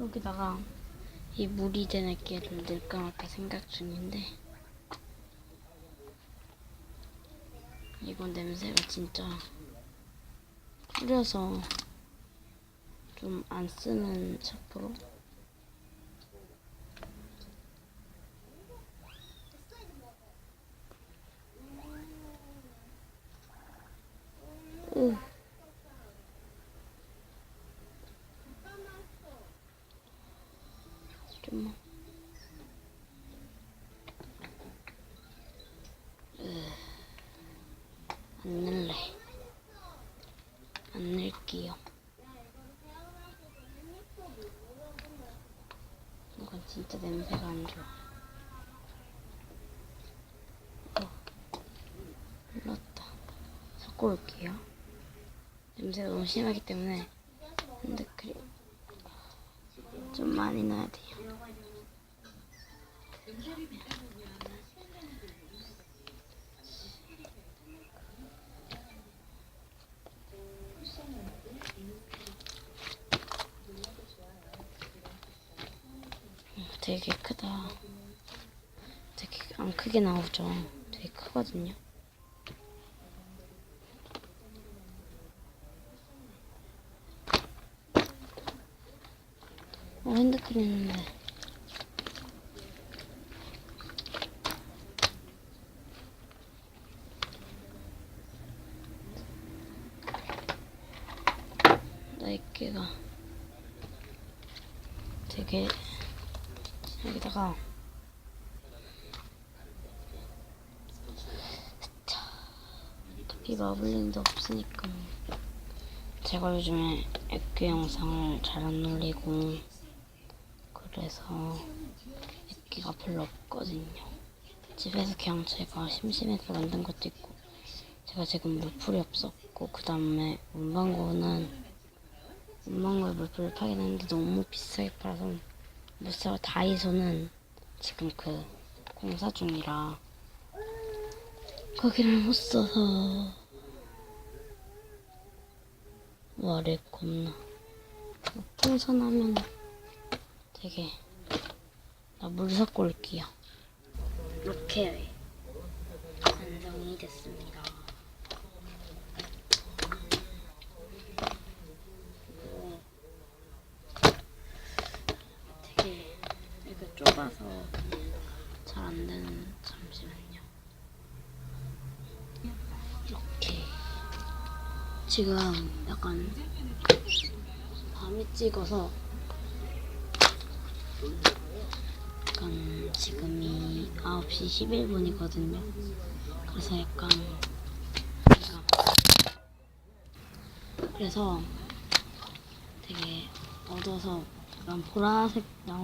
여기다가 이 물이 된 액기를 넣을까 말까 생각 중인데 이건 냄새가 진짜 뿌려서 좀 안 쓰는 샤프로 으. 좀만 안 넣을래. 안 넣을게요. 이건 진짜 냄새가 안 좋아. 어, 눌렀다. 섞어 올게요. 냄새가 너무 심하기 때문에 핸드크림 좀 많이 넣어야 돼요 되게 크다. 되게 안 크게 나오죠. 되게 크거든요. 어, 핸드크림 있는데. 나이끼가 되게 여기다가 자, 어차피 마블링도 없으니까 제가 요즘에 액괴 영상을 잘 안 올리고 그래서 액기가 별로 없거든요. 집에서 그냥 제가 심심해서 만든 것도 있고 제가 지금 물풀이 없었고 그 다음에 문방구는 문방구에 물풀을 파긴 했는데 너무 비싸게 팔아서 못 사고 다이소는 지금 그 공사 중이라 거기를 못 써서 말이 겁나. 풍선하면 되게 나물 섞고 올게요. 이렇게 완성이 됐습니다 되게 이거 좁아서 잘 안 되는 잠시만요. 이렇게 지금 약간 밤이 찍어서 약간 지금이 9시 11분이거든요. 그래서 약간 그래서 되게 어두워서 약간 보라색 나오